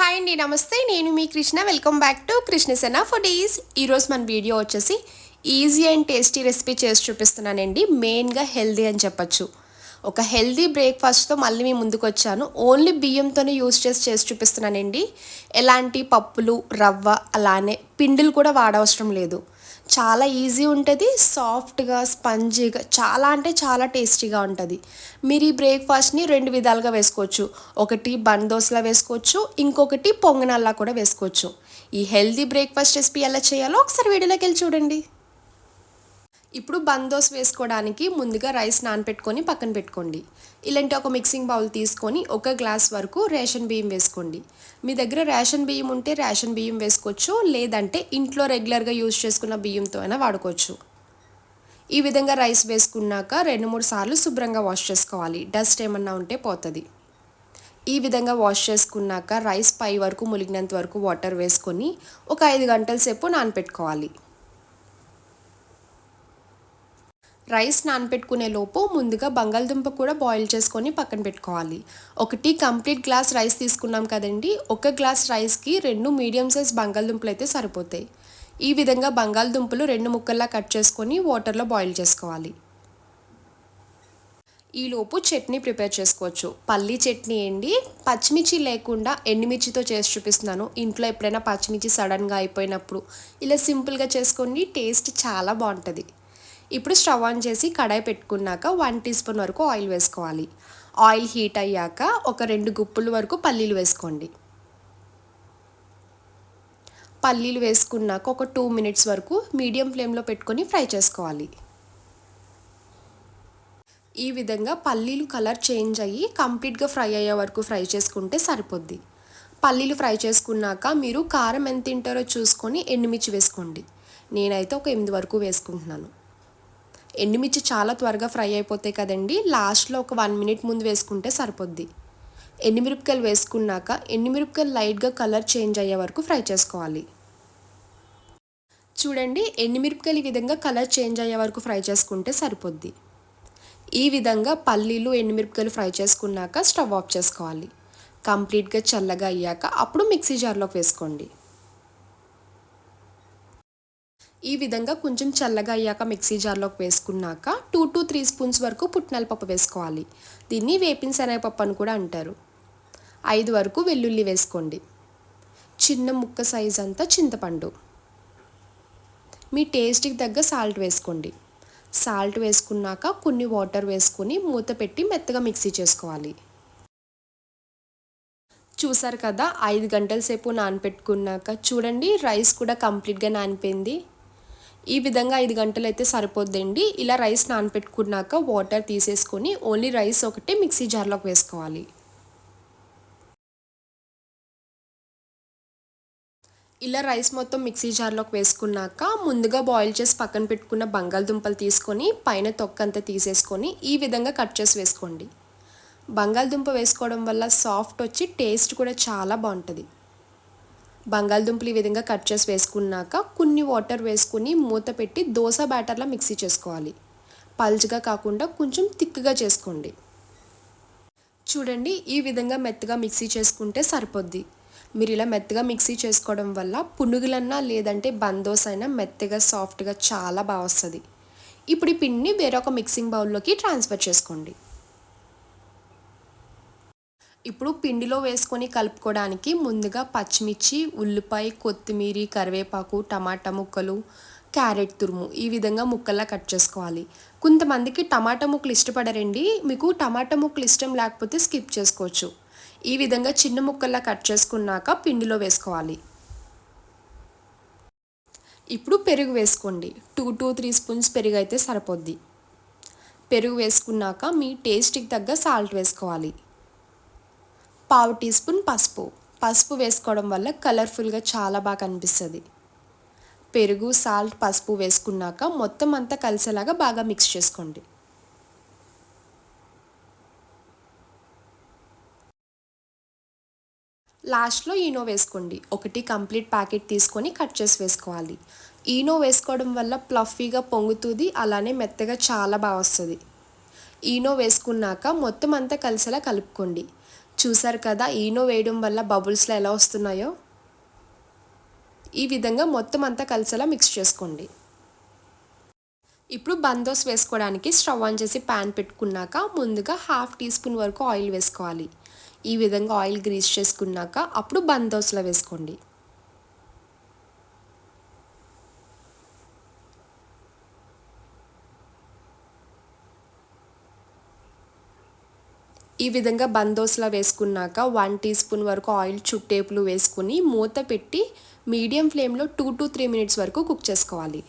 Hi అండి నమస్తే. నేను మీ Krishna. Welcome back to Krishnasena foodies. ఈరోజు మన వీడియో వచ్చేసి ఈజీ అండ్ టేస్టీ రెసిపీ చేసి చూపిస్తున్నానండి. మెయిన్గా హెల్దీ అని చెప్పొచ్చు. ఒక హెల్దీ బ్రేక్ఫాస్ట్తో మళ్ళీ మీ ముందుకు వచ్చాను. ఓన్లీ బియ్యంతోనే యూస్ చేసి చేసి చూపిస్తున్నానండి. ఎలాంటి పప్పులు రవ్వ అలానే పిండిలు కూడా వాడవసరం లేదు. చాలా ఈజీ ఉంటుంది సాఫ్ట్గా స్పంజీగా చాలా అంటే చాలా టేస్టీగా ఉంటుంది. మీరు ఈ బ్రేక్ఫాస్ట్ని రెండు విధాలుగా వేసుకోవచ్చు. ఒకటి బన్ దోశలా వేసుకోవచ్చు ఇంకొకటి పొంగనాల్లా కూడా వేసుకోవచ్చు. ఈ హెల్దీ బ్రేక్ఫాస్ట్ రెసిపీ ఎలా చేయాలో ఒకసారి వీడియోలోకి వెళ్ళి చూడండి. ఇప్పుడు బందోస్ వేసుకోవడానికి ముందుగా రైస్ నానపెట్టుకొని పక్కన పెట్టుకోండి. ఇలాంటి ఒక మిక్సింగ్ బౌల్ తీసుకొని ఒక గ్లాస్ వరకు రేషన్ బియ్యం వేసుకోండి. మీ దగ్గర రేషన్ బియ్యం ఉంటే రేషన్ బియ్యం వేసుకోవచ్చు లేదంటే ఇంట్లో రెగ్యులర్గా యూజ్ చేసుకున్న బియ్యంతో అయినా వాడుకోవచ్చు. ఈ విధంగా రైస్ వేసుకున్నాక రెండు మూడు సార్లు శుభ్రంగా వాష్ చేసుకోవాలి. డస్ట్ ఏమన్నా ఉంటే పోతుంది. ఈ విధంగా వాష్ చేసుకున్నాక రైస్ పై వరకు ములిగినంత వరకు వాటర్ వేసుకొని ఒక ఐదు గంటల సేపు నానపెట్టుకోవాలి. రైస్ నానపెట్టుకునే లోపు ముందుగా బంగాళదుంప కూడా బాయిల్ చేసుకొని పక్కన పెట్టుకోవాలి. ఒకటి కంప్లీట్ గ్లాస్ రైస్ తీసుకున్నాం కదండి. ఒక గ్లాస్ రైస్కి రెండు మీడియం సైజ్ బంగాళదుంపలు అయితే సరిపోతాయి. ఈ విధంగా బంగాళదుంపలు రెండు ముక్కల్లా కట్ చేసుకొని వాటర్లో బాయిల్ చేసుకోవాలి. ఈలోపు చట్నీ ప్రిపేర్ చేసుకోవచ్చు. పల్లీ చట్నీ అండి. పచ్చిమిర్చి లేకుండా ఎండుమిర్చితో చేసి చూపిస్తున్నాను. ఇంట్లో ఎప్పుడైనా పచ్చిమిర్చి సడన్గా అయిపోయినప్పుడు ఇలా సింపుల్గా చేసుకోండి టేస్ట్ చాలా బాగుంటుంది. ఇప్పుడు స్టవ్ ఆన్ చేసి కడాయి పెట్టుకున్నాక వన్ టీ స్పూన్ వరకు ఆయిల్ వేసుకోవాలి. ఆయిల్ హీట్ అయ్యాక ఒక రెండు గుప్పుల వరకు పల్లీలు వేసుకోండి. పల్లీలు వేసుకున్నాక ఒక టూ మినిట్స్ వరకు మీడియం ఫ్లేమ్లో పెట్టుకొని ఫ్రై చేసుకోవాలి. ఈ విధంగా పల్లీలు కలర్ చేంజ్ అయ్యి కంప్లీట్గా ఫ్రై అయ్యే వరకు ఫ్రై చేసుకుంటే సరిపోద్ది. పల్లీలు ఫ్రై చేసుకున్నాక మీరు కారం ఎంత తింటారో చూసుకొని ఎండుమిర్చి వేసుకోండి. నేనైతే ఒక ఎనిమిది వరకు వేసుకుంటున్నాను. ఎండుమిర్చి చాలా త్వరగా ఫ్రై అయిపోతాయి కదండి. లాస్ట్లో ఒక వన్ మినిట్ ముందు వేసుకుంటే సరిపోద్ది. ఎండుమిరపకాయలు వేసుకున్నాక ఎండుమిరపకాయలు లైట్గా కలర్ చేంజ్ అయ్యే వరకు ఫ్రై చేసుకోవాలి. చూడండి ఎండుమిరపకాయలు ఈ విధంగా కలర్ చేంజ్ అయ్యే వరకు ఫ్రై చేసుకుంటే సరిపోద్ది. ఈ విధంగా పల్లీలు ఎండుమిరపకాయలు ఫ్రై చేసుకున్నాక స్టవ్ ఆఫ్ చేసుకోవాలి. కంప్లీట్గా చల్లగా అయ్యాక అప్పుడు మిక్సీ జార్లోకి వేసుకోండి. ఈ విధంగా కొంచెం చల్లగా అయ్యాక మిక్సీ జార్లోకి వేసుకున్నాక టూ టు త్రీ స్పూన్స్ వరకు పుట్నాల పప్పు వేసుకోవాలి. దీన్ని వేపిన శనగపప్పు అని కూడా అంటారు. ఐదు వరకు వెల్లుల్లి వేసుకోండి. చిన్న ముక్క సైజ్ అంతా చింతపండు. మీ టేస్ట్కి తగ్గ సాల్ట్ వేసుకోండి. సాల్ట్ వేసుకున్నాక కొన్ని వాటర్ వేసుకుని మూత పెట్టి మెత్తగా మిక్సీ చేసుకోవాలి. చూసారు కదా ఐదు గంటల సేపు నానపెట్టుకున్నాక చూడండి రైస్ కూడా కంప్లీట్గా నానిపోయింది. ఈ విధంగా ఐదు గంటలు అయితే సరిపోద్దండి. ఇలా రైస్ నానపెట్టుకున్నాక వాటర్ తీసేసుకొని ఓన్లీ రైస్ ఒకటి మిక్సీ జార్లోకి వేసుకోవాలి. ఇలా రైస్ మొత్తం మిక్సీ జార్లోకి వేసుకున్నాక ముందుగా బాయిల్ చేసి పక్కన పెట్టుకున్న బంగాళదుంపలు తీసుకొని పైన తొక్కంతా తీసేసుకొని ఈ విధంగా కట్ చేసి వేసుకోండి. బంగాళదుంప వేసుకోవడం వల్ల సాఫ్ట్ వచ్చి టేస్ట్ కూడా చాలా బాగుంటుంది. బంగాళదుంపలు ఈ విధంగా కట్ చేసి వేసుకున్నాక కొన్ని వాటర్ వేసుకుని మూత పెట్టి దోశ బ్యాటర్లా మిక్సీ చేసుకోవాలి. పల్చగా కాకుండా కొంచెం థిక్గా చేసుకోండి. చూడండి ఈ విధంగా మెత్తగా మిక్సీ చేసుకుంటే సరిపోద్ది. మీరు ఇలా మెత్తగా మిక్సీ చేసుకోవడం వల్ల పునుగులన్నా లేదంటే బందోస్ అయినా మెత్తగా సాఫ్ట్గా చాలా బాగా వస్తుంది. ఇప్పుడు ఈ పిండిని వేరొక మిక్సింగ్ బౌల్లోకి ట్రాన్స్ఫర్ చేసుకోండి. ఇప్పుడు పిండిలో వేసుకొని కలుపుకోవడానికి ముందుగా పచ్చిమిర్చి ఉల్లిపాయ కొత్తిమీర కరివేపాకు టమాటా ముక్కలు క్యారెట్ తురుము ఈ విధంగా ముక్కల్లా కట్ చేసుకోవాలి. కొంతమందికి టమాటా ముక్కలు ఇష్టపడరండి. మీకు టమాటా ముక్కలు ఇష్టం లేకపోతే స్కిప్ చేసుకోవచ్చు. ఈ విధంగా చిన్న ముక్కల్లా కట్ చేసుకున్నాక పిండిలో వేసుకోవాలి. ఇప్పుడు పెరుగు వేసుకోండి. టూ టూ త్రీ స్పూన్స్ పెరుగు అయితే సరిపోద్ది. పెరుగు వేసుకున్నాక మీ టేస్ట్కి తగ్గ సాల్ట్ వేసుకోవాలి. పావు టీ స్పూన్ పసుపు. పసుపు వేసుకోవడం వల్ల కలర్ఫుల్గా చాలా బాగా కనిపిస్తుంది. పెరుగు సాల్ట్ పసుపు వేసుకున్నాక మొత్తం అంతా కలిసేలాగా బాగా మిక్స్ చేసుకోండి. లాస్ట్లో ఈనో వేసుకోండి. ఒకటి కంప్లీట్ ప్యాకెట్ తీసుకొని కట్ చేసి వేసుకోవాలి. ఈనో వేసుకోవడం వల్ల ప్లఫీగా పొంగుతుంది అలానే మెత్తగా చాలా బాగా వస్తుంది. ఈనో వేసుకున్నాక మొత్తం అంతా కలిసేలా కలుపుకోండి. చూసారు కదా ఈనో వేయడం వల్ల బబుల్స్లో ఎలా వస్తున్నాయో? ఈ విధంగా మొత్తం అంతా కలిసేలా మిక్స్ చేసుకోండి. ఇప్పుడు బందోస్ వేసుకోవడానికి స్టవ్ ఆన్ చేసి ప్యాన్ పెట్టుకున్నాక ముందుగా హాఫ్ టీ స్పూన్ వరకు ఆయిల్ వేసుకోవాలి. ఈ విధంగా ఆయిల్ గ్రీస్ చేసుకున్నాక అప్పుడు బందోస్లో వేసుకోండి. ఈ విధంగా బందోస్లా వేసుకున్నాక వన్ టీ స్పూన్ వరకు ఆయిల్ చుట్టేపులు వేసుకుని మూత పెట్టి మీడియం ఫ్లేమ్లో టూ టు త్రీ మినిట్స్ వరకు కుక్ చేసుకోవాలి.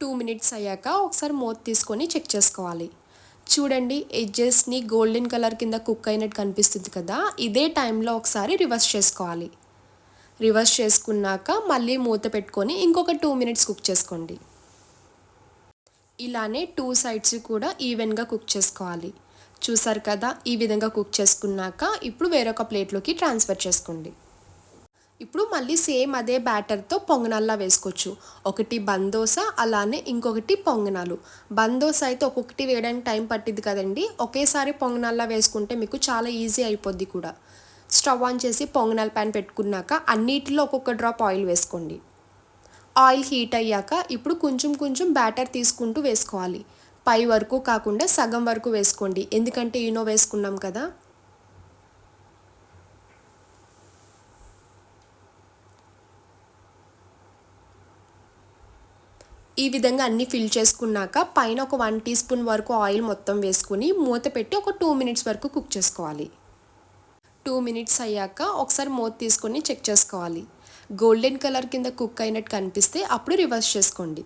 టూ మినిట్స్ అయ్యాక ఒకసారి మూత తీసుకొని చెక్ చేసుకోవాలి. చూడండి ఎడ్జెస్ని గోల్డెన్ కలర్ కింద కుక్ అయినట్టు కనిపిస్తుంది కదా ఇదే టైంలో ఒకసారి రివర్స్ చేసుకోవాలి. రివర్స్ చేసుకున్నాక మళ్ళీ మూత పెట్టుకొని ఇంకొక టూ మినిట్స్ కుక్ చేసుకోండి. ఇలానే టూ సైడ్స్ కూడా ఈవెన్గా కుక్ చేసుకోవాలి. చూసారు కదా ఈ విధంగా కుక్ చేసుకున్నాక ఇప్పుడు వేరొక ప్లేట్లోకి ట్రాన్స్ఫర్ చేసుకోండి. ఇప్పుడు మళ్ళీ సేమ్ అదే బ్యాటర్తో పొంగనాల్లా వేసుకోవచ్చు. ఒకటి బందోస అలానే ఇంకొకటి పొంగనాలు. బందోస అయితే ఒక్కొక్కటి వేయడానికి టైం పట్టింది కదండి. ఒకేసారి పొంగనాల్లా వేసుకుంటే మీకు చాలా ఈజీ అయిపోద్ది కూడా. స్టవ్ ఆన్ చేసి పొంగనాల ప్యాన్ పెట్టుకున్నాక అన్నిటిలో ఒక్కొక్క డ్రాప్ ఆయిల్ వేసుకోండి. ఆయిల్ హీట్ అయ్యాక ఇప్పుడు కొంచెం కొంచెం బ్యాటర్ తీసుకుంటూ వేసుకోవాలి. పై వరకు కాకుండా సగం వరకు వేసుకోండి. ఎందుకంటే ఈనో వేసుకున్నాం కదా. ఈ విధంగా అన్నీ ఫిల్ చేసుకున్నాక పైన ఒక వన్ టీ స్పూన్ వరకు ఆయిల్ మొత్తం వేసుకుని మూత పెట్టి ఒక టూ మినిట్స్ వరకు కుక్ చేసుకోవాలి. టూ మినిట్స్ అయ్యాక ఒకసారి మూత తీసుకొని చెక్ చేసుకోవాలి. గోల్డెన్ కలర్ కింద కుక్ అయినట్టు కనిపిస్తే అప్పుడు రివర్స్ చేసుకోండి.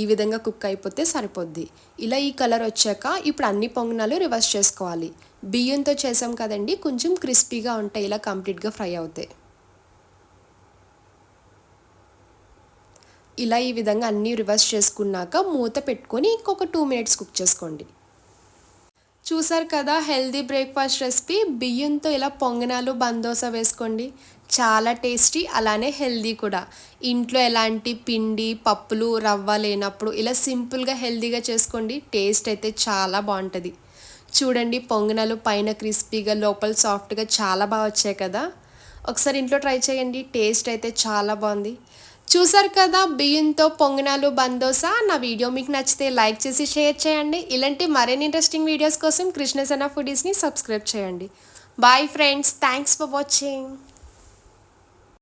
ఈ విధంగా కుక్ అయిపోతే సరిపోద్ది. ఇలా ఈ కలర్ వచ్చాక ఇప్పుడు అన్ని పొంగనాలు రివర్స్ చేసుకోవాలి. బియ్యంతో చేసాం కదండి కొంచెం క్రిస్పీగా ఉంటాయి ఇలా కంప్లీట్గా ఫ్రై అవుతాయి. ఇలా ఈ విధంగా అన్నీ రివర్స్ చేసుకున్నాక మూత పెట్టుకొని ఇంకొక టూ మినిట్స్ కుక్ చేసుకోండి. చూసారు కదా హెల్దీ బ్రేక్ఫాస్ట్ రెసిపీ బియ్యంతో ఇలా పొంగనాలు బందోస వేసుకోండి. చాలా టేస్టీ అలానే హెల్దీ కూడా. ఇంట్లో ఎలాంటి పిండి పప్పులు రవ్వ లేనప్పుడు ఇలా సింపుల్గా హెల్దీగా చేసుకోండి. టేస్ట్ అయితే చాలా బాగుంటుంది. చూడండి పొంగనాలు పైన క్రిస్పీగా లోపల సాఫ్ట్గా చాలా బాగా వచ్చాయి కదా. ఒకసారి ఇంట్లో ట్రై చేయండి. టేస్ట్ అయితే చాలా బాగుంది. చూసారు కదా బియ్యంతో పొంగనాలు బందోసా నా వీడియో. మీకు నచ్చితే లైక్ చేసి షేర్ చేయండి. ఇలాంటి మరిన్ని ఇంట్రెస్టింగ్ వీడియోస్ కోసం కృష్ణసన ఫుడీస్ని సబ్స్క్రైబ్ చేయండి. Bye friends thanks for watching